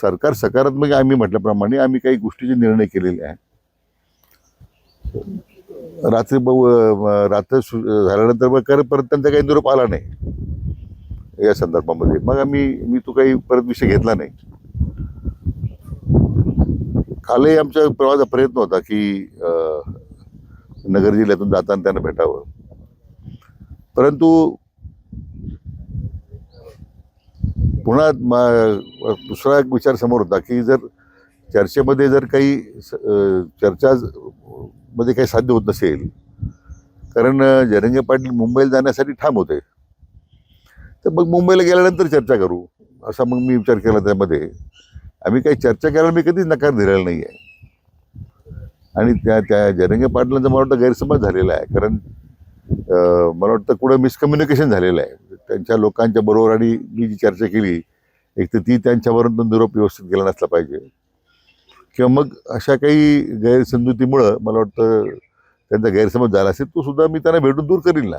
सरकार सकारात्मक आम्ही म्हटल्याप्रमाणे आम्ही काही गोष्टीचे निर्णय केलेले आहे. रात्री ब- रात्र सु- झाल्यानंतर मग कर- परत त्यांचा काही निरोप आला नाही. या संदर्भामध्ये. मग आम्ही मी तो काही परत विषय घेतला नाही. कालही आमच्या प्रवासा प्रयत्न होता की नगर जिल्ह्यातून जाताना त्यांना भेटावं. परंतु पुन्हा दुसरा एक विचार समोर होता की जर चर्चेमध्ये जर काही स- चर्चा मध्ये काही साध्य होत नसेल कारण जरंगे पाटील मुंबईला जाण्यासाठी ठाम होते. तर मग मुंबईला गेल्यानंतर चर्चा करू असा मग मी विचार केला त्यामध्ये. आम्ही काही चर्चा करायला मी कधीच नकार दिलेला नाही आहे आणि त्या त्या जरंगे पाटलांचा मला वाटतं गैरसमज झालेला आहे कारण मला वाटतं कुठं मिसकम्युनिकेशन झालेलं आहे. त्यांच्या लोकांच्या बरोबर आणि मी जी चर्चा केली एक तर ती त्यांच्यावरून तो निरोप व्यवस्थित गेला नसला पाहिजे. किंवा मग अशा काही गैरसमजुतीमुळं मला वाटतं त्यांचा गैरसमज झाला असेल तो सुद्धा मी त्यांना भेटून दूर करील ना.